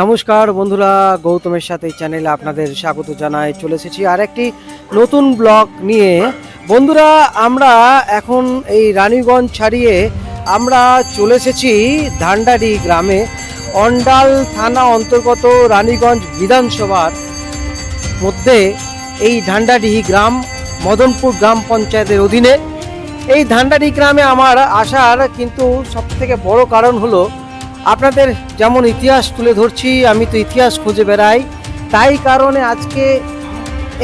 নমস্কার বন্ধুরা, গৌতমের সাথে চ্যানেলে আপনাদের স্বাগত জানাই। চলে এসেছি আর একটি নতুন ব্লগ নিয়ে। বন্ধুরা, আমরা এখন এই রানীগঞ্জ ছাড়িয়ে আমরা চলে এসেছি ধান্ডারি গ্রামে, অন্ডাল থানা অন্তর্গত রানীগঞ্জ বিধানসভার মধ্যে এই ধান্ডাডিহি গ্রাম, মদনপুর গ্রাম পঞ্চায়েতের অধীনে। এই ধান্ডাডি গ্রামে আমার আসার কিন্তু সবথেকে বড় কারণ হলো আপনাদের যেমন ইতিহাস তুলে ধরছি, আমি তো ইতিহাস খুঁজে বেড়াই। তাই কারণে আজকে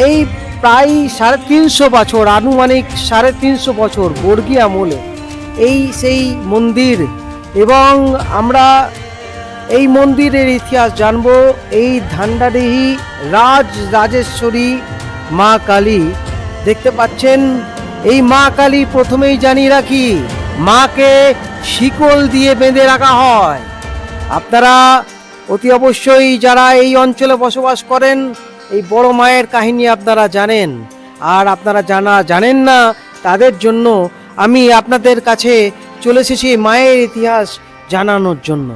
এই প্রায় সাড়ে তিনশো বছর, আনুমানিক সাড়ে তিনশো বছর বর্গী আমলে এই সেই মন্দির এবং আমরা এই মন্দিরের ইতিহাস জানব এই ধান্ডাডিহি রাজ রাজেশ্বরী মা কালী। দেখতে পাচ্ছেন, এই মা কালী প্রথমেই জানিয়ে রাখি, মাকে শিকল দিয়ে বেঁধে রাখা হয়। আপনারা অতি অবশ্যই যারা এই অঞ্চলে বসবাস করেন, এই বড় মায়ের কাহিনী আপনারা জানেন। আর আপনারা জানা জানেন না, তাদের জন্য আমি আপনাদের কাছে চলে এসেছি মায়ের ইতিহাস জানানোর জন্য।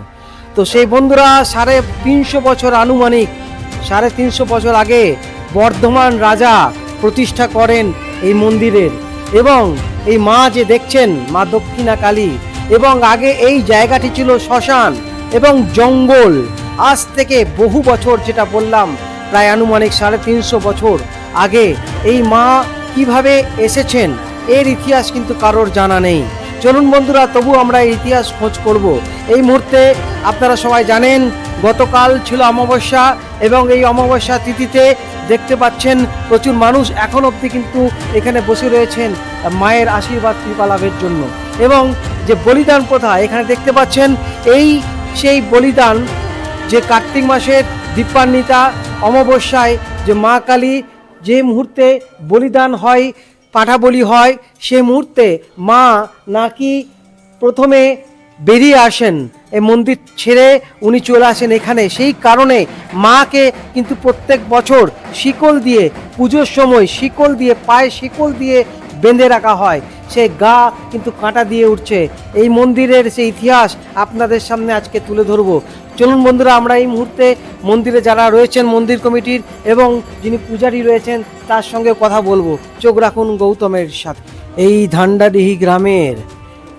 তো সেই বন্ধুরা, সাড়ে তিনশো বছর আনুমানিক, সাড়ে তিনশো বছর আগে বর্ধমান রাজা প্রতিষ্ঠা করেন এই মন্দিরের। এবং এই মা যে দেখছেন, মা দক্ষিণা কালী এবং আগে এই জায়গাটি ছিল শ্মশান এবং জঙ্গল। আজ থেকে বহু বছর যেটা বললাম, প্রায় আনুমানিক সাড়ে তিনশো বছর আগে এই মা কীভাবে এসেছেন, এর ইতিহাস কিন্তু কারোর জানা নেই। চলুন বন্ধুরা, তবু আমরা ইতিহাস খোঁজ করব। এই মুহূর্তে আপনারা সবাই জানেন, গতকাল ছিল অমাবস্যা এবং এই অমাবস্যা তিথিতে দেখতে পাচ্ছেন প্রচুর মানুষ এখন অবধি কিন্তু এখানে বসে রয়েছেন মায়ের আশীর্বাদ কৃপা লাভের জন্য। এবং যে বলিদান প্রথা, এখানে দেখতে পাচ্ছেন, এই সেই বলিদান যে কার্তিক মাসের দীপান্বিতা, অমাবস্যায় যে মা কালী যে মুহূর্তে বলিদান হয় পাঠা বলি হয়, সে মুহূর্তে মা নাকি প্রথমে বেরিয়ে আসেন এই মন্দির ছেড়ে উনি চলে আসেন এখানে। সেই কারণে মাকে কিন্তু প্রত্যেক বছর শিকল দিয়ে, পুজোর সময় শিকল দিয়ে, পায়ে শিকল দিয়ে বেঁধে রাখা হয়। সে গা কিন্তু কাঁটা দিয়ে উঠছে। এই মন্দিরের সেই ইতিহাস আপনাদের সামনে আজকে তুলে ধরব। চলুন বন্ধুরা, আমরা এই মুহূর্তে মন্দিরে যারা রয়েছেন, মন্দির কমিটির এবং যিনি পূজারী রয়েছেন, তার সঙ্গে কথা বলব। চোখ রাখুন গৌতমের সাথে। এই ধান্ডাডিহি গ্রামের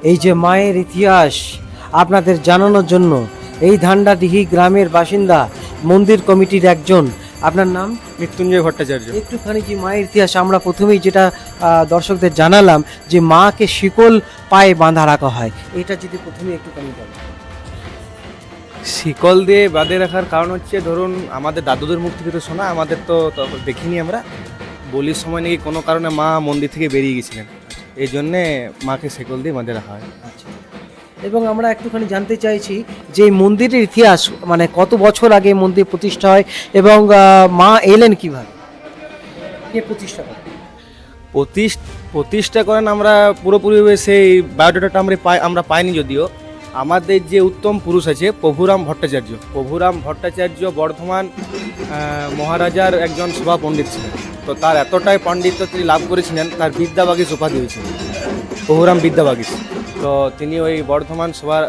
এই যে মায়ের ইতিহাস আপনাদের জানানোর জন্য, এই ধান্ডাডিহি গ্রামের বাসিন্দা মন্দির কমিটির একজন আপনার নাম? মৃত্যুঞ্জয় ভট্টাচার্য। একটুখানি যে মায়ের ইতিহাস আমরা প্রথমেই যেটা দর্শকদের জানালাম যে মাকে শিকল পায়ে বাঁধা রাখা হয়। এটা যদি প্রথমে একটুখানি বলেন। শিকল দিয়ে বাঁধে রাখার কারণ হচ্ছে ধরুন আমাদের দাদুদের মুখ থেকে তো শোনা আমাদের তো দেখিনি আমরা। বলির সময় নাকি কোনো কারণে মা মন্দির থেকে বেরিয়ে গেছিলেন। এই জন্যে মাকে শিকল দিয়ে বাঁধে রাখা হয়। আচ্ছা। এবং আমরা একটুখানি জানতে চাইছি যে এই মন্দিরের ইতিহাস মানে কত বছর আগে মন্দির প্রতিষ্ঠা হয় এবং মা এলেন কীভাবে? কে প্রতিষ্ঠা করে প্রতিষ্ঠ করেন আমরা পুরোপুরিভাবে সেই বায়োডাটাটা আমরা পাই, আমরা পাইনি যদিও। আমাদের যে উত্তম পুরুষ আছে, প্রভুরাম ভট্টাচার্য। প্রভুরাম ভট্টাচার্য বর্ধমান মহারাজার একজন সভা পণ্ডিত ছিলেন। তো তার এতটাই পাণ্ডিত্য তিনি লাভ করেছিলেন, তার বিদ্যাবাগীশ উপাধি হয়েছিল প্রভুরাম বিদ্যাবাগীশ তো তিনি ওই বর্ধমান সভার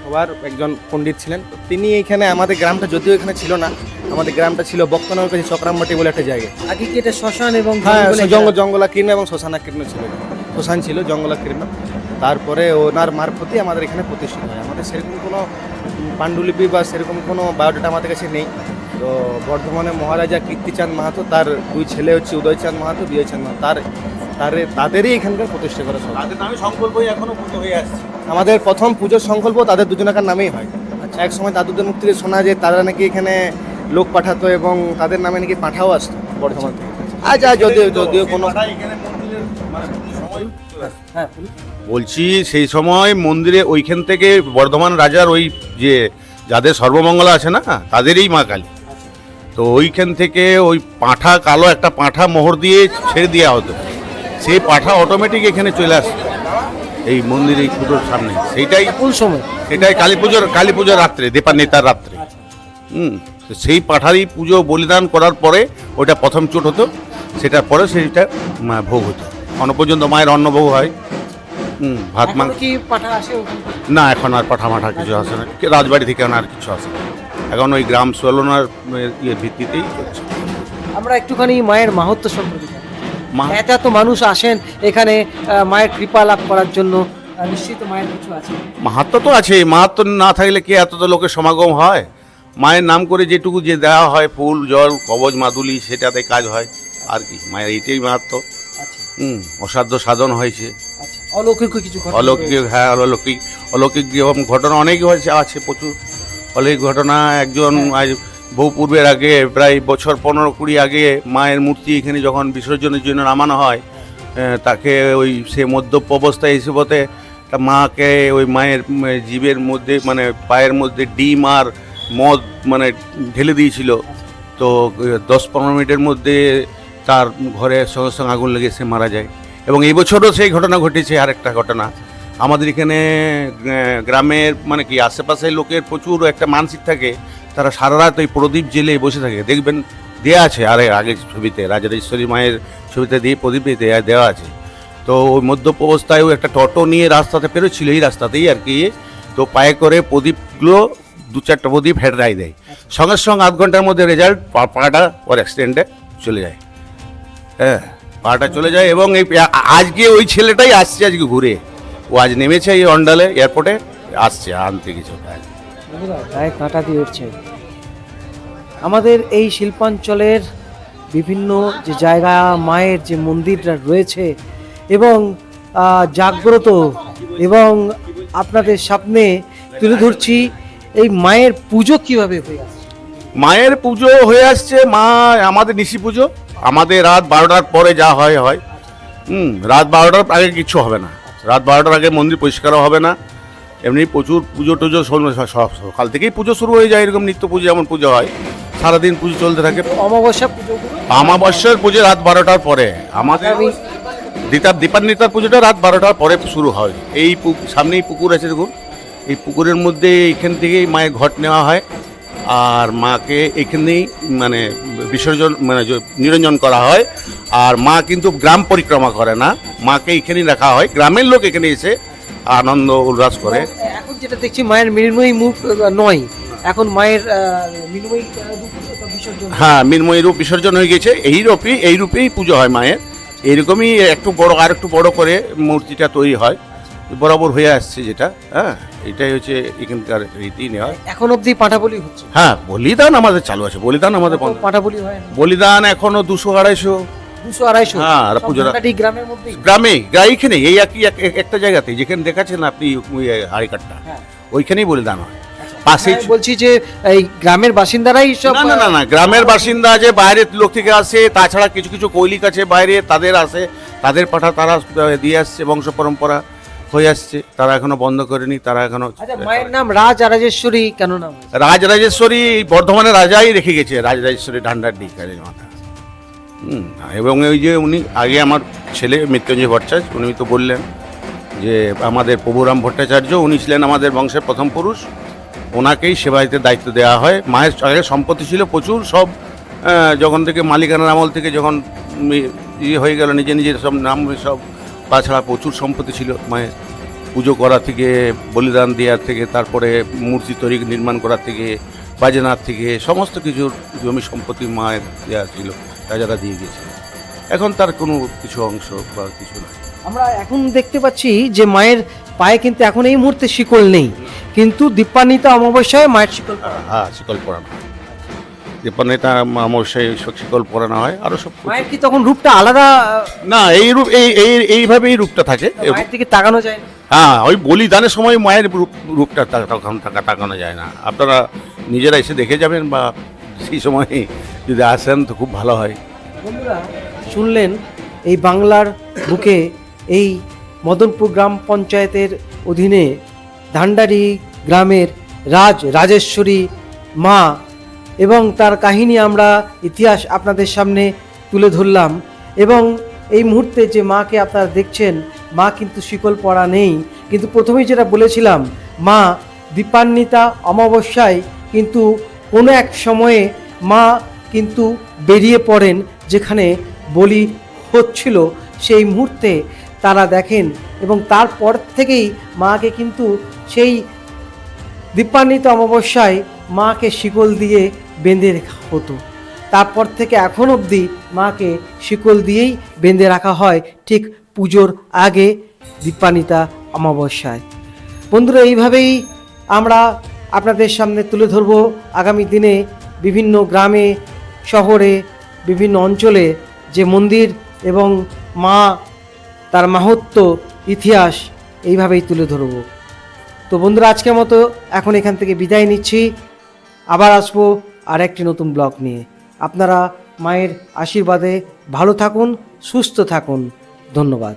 সবার একজন পণ্ডিত ছিলেন। তিনি এইখানে আমাদের গ্রামটা যদিও এখানে ছিল না আমাদের গ্রামটা ছিল বক্তনগর কাছে চক্রামবাটি বলে একটা জায়গা। আগে কি এটা শ্মশান এবং হ্যাঁ জঙ্গল জঙ্গলাকীর্ণ এবং শ্মশানাকীর্ণ ছিল। শ্মশান ছিল জঙ্গলাকীর্ণ। তারপরে ওনার মারফতই আমাদের এখানে প্রতিষ্ঠিত হয়। আমাদের সেরকম কোনো পাণ্ডুলিপি বা সেরকম কোনো বায়োডাটা আমাদের কাছে নেই। তো বর্ধমানে মহারাজা কীর্তিচাঁদ মাহাতো তার দুই ছেলে হচ্ছে উদয়চাঁদ মাহাতো বিজয়চাঁদ মাহাতো। তার তার তাদেরই এখানকার প্রতিষ্ঠা করা সব তাদের নামে সংকল্পই এখনও পূর্ণ হয়ে আসছে। আমাদের প্রথম পুজোর সংকল্প তাদের দুজনাকার নামেই হয়। এক সময় দাদুদের মুখ থেকে শোনা যে তারা নাকি এখানে লোক পাঠাতো এবং তাদের নামে নাকি পাঠাও আসতো বর্ধমান থেকে। আজ আজ যদিও যদিও কোনো তারা এখানে মন্দিরের মানে। হ্যাঁ। বলছি সেই সময় মন্দিরে ওইখান থেকে বর্ধমান রাজার ওই যে যাদের সর্বমঙ্গলা আছে না তাদেরই মা কালী। তো ওইখান থেকে ওই পাঁঠা কালো একটা পাঁঠা মোহর দিয়ে ছেড়ে দেওয়া হতো। সেই পাঠা অটোমেটিক এখানে চলে আসতো এই মন্দির এই পুজোর সামনে। সেইটাই কোন সময়? সেটাই কালী পুজোর কালী পুজোর রাত্রে দীপান্বিতার রাত্রে। হুম সেই পাঠারই পুজো বলিদান করার পরে ওটা প্রথম চোট হতো সেটার পরে সেইটা ভোগ হতো। অন্ন পর্যন্ত মায়ের অন্নভোগ হয়। হুম ভাত মাংস কি পাঠা আসে না এখন আর পাঠা মাঠা কিছু আসে না। রাজবাড়ি থেকে আর কিছু আসে না। এখন ওই গ্রাম সোলনার ইয়ে ভিত্তিতেই চলছে। আমরা একটুখানি মায়ের মাহাত্ম সম্পর্কে এত এত মানুষ আসেন এখানে মায়ের কৃপা লাভ করার জন্য। নিশ্চিত মায়ের কিছু আছে। মাহাত্ম তো আছে মাহাত্ম না থাকলে কি এত তো লোকের সমাগম হয়? মায়ের নাম করে যেটুকু যে দেওয়া হয় ফুল জল কবজ মাদুলি সেটাতে কাজ হয়। আর কি মায়ের এইটাই মাহাত্ম আচ্ছা। হুম অসাধ্য সাধন হয়েছে আচ্ছা অলৌকিক কিছু অলৌকিক হ্যাঁ অলৌকিক অলৌকিক ঘটনা অনেক হয়েছে আছে প্রচুর। অলৌকিক ঘটনা একজন আজ বহু পূর্বের আগে, প্রায় বছর পনেরো কুড়ি আগে মায়ের মূর্তি এখানে যখন বিসর্জনের জন্য নামানো হয় তাকে ওই সে মদ্যপ অবস্থায় এসে পথে তা মাকে ওই মায়ের জীবের মধ্যে মানে পায়ের মধ্যে ডিম আর মদ মানে ঢেলে দিয়েছিল। তো দশ পনেরো মিনিটের মধ্যে তার ঘরে সঙ্গে সঙ্গে আগুন লেগে সে মারা যায়। এবং এই বছরও সেই ঘটনা ঘটেছে আরেকটা ঘটনা। আমাদের এখানে গ্রামের মানে কি, আশেপাশের লোকের প্রচুর একটা মানসিক থাকে। তারা সারা রাত ওই প্রদীপ জেলে বসে থাকে। দেখবেন দেয়া আছে আরে আগে ছবিতে রাজরাজেশ্বরী মায়ের ছবিতে দিয়ে প্রদীপ দেয়া দেওয়া আছে। তো ওই মধ্যপ অবস্থায়ও একটা টোটো নিয়ে রাস্তাতে পেরোচ্ছিল এই রাস্তাতেই আর কি। তো পায়ে করে প্রদীপগুলো দু চারটা প্রদীপ হেডরাই দেয়। সঙ্গে সঙ্গে আধ ঘণ্টার মধ্যে রেজাল্ট পাটা ওর অ্যাক্সিডেন্টে চলে যায়। হ্যাঁ পাটা চলে যায় এবং এই আজকে ওই ছেলেটাই আসছে আজকে ঘুরে। ও আজ নেমেছে এই অন্ডালে এয়ারপোর্টে আসছে আনতে কিছু কাজ গায়ে কাঁটা দিয়ে উঠছে। আমাদের এই শিল্পাঞ্চলের বিভিন্ন যে জায়গা, মায়ের যে মন্দিরটা রয়েছে এবং জাগ্রত এবং আপনাদের সামনে তুলে ধরছি, এই মায়ের পুজো কীভাবে হয়ে আসছে? মায়ের পুজো হয়ে আসছে, মা, আমাদের নিশি পুজো। আমাদের রাত বারোটার পরে যা হয় হয়। হুম, রাত বারোটার আগে কিছু হবে না। রাত বারোটার আগে মন্দির পরিষ্কারও হবে না। এমনি প্রচুর পুজো টুজো সব- সব- সকাল থেকেই পুজো শুরু হয়ে যায় এরকম নিত্য পুজো যেমন পুজো হয়। সারাদিন পুজো চলতে থাকে। অমাবস্যা পুজোগুলো আমাবস্যার পুজো রাত বারোটার পরে। আমাদের দীতার দীপান্বিতার পুজোটা রাত বারোটার পরে শুরু হয়। এই সামনেই পুকুর আছে দেখুন। এই পুকুরের মধ্যে এইখান থেকেই মায়ের ঘট নেওয়া হয়। আর মাকে এখানেই মানে বিসর্জন মানে নিরঞ্জন করা হয়। আর মা কিন্তু গ্রাম পরিক্রমা করে না। মাকে এখানেই রাখা হয়। গ্রামের লোক এখানে এসে আনন্দ উল্লাস করে। এখন যেটা দেখছি মায়ের মৃন্ময়ী মুখ নয়। এখন মায়ের মৃন্ময়ী বিসর্জন। হ্যাঁ মৃন্ময়ী রূপ বিসর্জন হয়ে গেছে। এই রূপই এই রূপেই পুজো হয় মায়ের। এইরকমই একটু বড় আর একটু বড় করে মূর্তিটা তৈরি হয়। বরাবর হয়ে আসছে যেটা হ্যাঁ এটাই হচ্ছে এখানকার রীতি নেওয়া এখন অবধি পাঠাবলি হচ্ছে। হ্যাঁ বলিদান আমাদের চালু আছে। বলিদান আমাদের পাঠাবলি হয় বলিদান এখনও দুশো আড়াইশো। দুশো আড়াইশো। হ্যাঁ, পুজোরা- গ্রামের মধ্যেই। গ্রামে গ্রা এইখানে এই একই এক- এক- একটা জায়গাতে যেখানে দেখাচ্ছেন আপনি হাড়িকাটটা হ্যাঁ। ওইখানেই বলিদান হয়। পাশেই বলছি যে এই গ্রামের বাসিন্দারাই সব না না না গ্রামের বাসিন্দা আছে বাইরের লোক থেকে আসে তাছাড়া কিছু কিছু কৈলিক আছে বাইরে তাদের আসে তাদের পাঠা তারা দিয়ে আসছে বংশ পরম্পরা হয়ে আসছে তারা এখনও বন্ধ করেনি তারা এখনও আচ্ছা মায়ের নাম রাজ রাজেশ্বরী কেন নাম রাজরাজেশ্বরী বর্ধমানের রাজাই রেখে গেছে রাজরাজেশ্বরী ঢান্ডার ডি কালীর মাথা এবং ওই যে উনি, আগে আমার ছেলে মৃত্যুঞ্জয় ভট্টাচার্য, উনি তো বললেন যে আমাদের প্রভুরাম ভট্টাচার্য, উনি ছিলেন আমাদের বংশের প্রথম পুরুষ। ওনাকেই সেবাইতে দায়িত্ব দেওয়া হয়। মায়ের আগে সম্পত্তি ছিল প্রচুর, সব যখন থেকে মালিকানার আমল থেকে যখন ইয়ে হয়ে গেল, নিজে নিজের সব নাম সব, তাছাড়া প্রচুর সম্পত্তি ছিল মায়ের। পুজো করা থেকে, বলিদান দেওয়ার থেকে, তারপরে মূর্তি তৈরি নির্মাণ করা থেকে, বাজেনার থেকে, সমস্ত কিছুর জমি সম্পত্তি মায়ের দেওয়া ছিল। রাজারা দিয়ে গেছিল এখন তার কোনো কিছু অংশ বা কিছু না। আমরা এখন দেখতে পাচ্ছি যে মায়ের পায়ে কিন্তু এখন এই মুহূর্তে শিকল নেই। কিন্তু দীপান্বিতা অমাবস্যায় মায়ের শিকল হ্যাঁ শিকল পরানো হয়। দীপান্বিতা অবশ্যই শিকল পরানো হয় আরও সব মায়ের কি তখন রূপটা আলাদা? না এই রূপ এই এই এইভাবেই রূপটা থাকে। মায়ের দিকে তাকানো যায় হ্যাঁ ওই বলিদানের সময় মায়ের রূপ রূপটা তখন টাকা তাকানো যায় না। আপনারা নিজেরা এসে দেখে যাবেন বা সেই সময় যদি আসেন তো খুব ভালো হয়। শুনলেন, এই বাংলার বুকে এই মদনপুর গ্রাম পঞ্চায়েতের অধীনে ধান্ডারি গ্রামের রাজ রাজেশ্বরী মা এবং তার কাহিনী আমরা ইতিহাস আপনাদের সামনে তুলে ধরলাম এবং এই মুহূর্তে যে মাকে আপনারা দেখছেন, মা কিন্তু শিকল পড়া নেই। কিন্তু প্রথমেই যেটা বলেছিলাম, মা দীপান্বিতা অমাবস্যায় কিন্তু কোনো এক সময়ে মা কিন্তু বেরিয়ে পড়েন যেখানে বলি হচ্ছিল, সেই মুহূর্তে তারা দেখেন এবং তারপর থেকেই মাকে কিন্তু সেই দীপান্বিত অমাবস্যায় মাকে শিকল দিয়ে বেঁধে রাখা হতো। তারপর থেকে এখন অবধি মাকে শিকল দিয়েই বেঁধে রাখা হয় ঠিক পুজোর আগে দীপান্বিতা অমাবস্যায়। বন্ধুরা, এইভাবেই আমরা আপনাদের সামনে তুলে ধরব। আগামী দিনে বিভিন্ন গ্রামে শহরে, বিভিন্ন অঞ্চলে যে মন্দির এবং মা, তার মাহাত্ম ইতিহাস এইভাবেই তুলে ধরব। তো বন্ধুরা, আজকের মতো এখন এখান থেকে বিদায় নিচ্ছি। আবার আসব আর একটি নতুন ব্লগ নিয়ে। আপনারা মায়ের আশীর্বাদে ভালো থাকুন, সুস্থ থাকুন। ধন্যবাদ।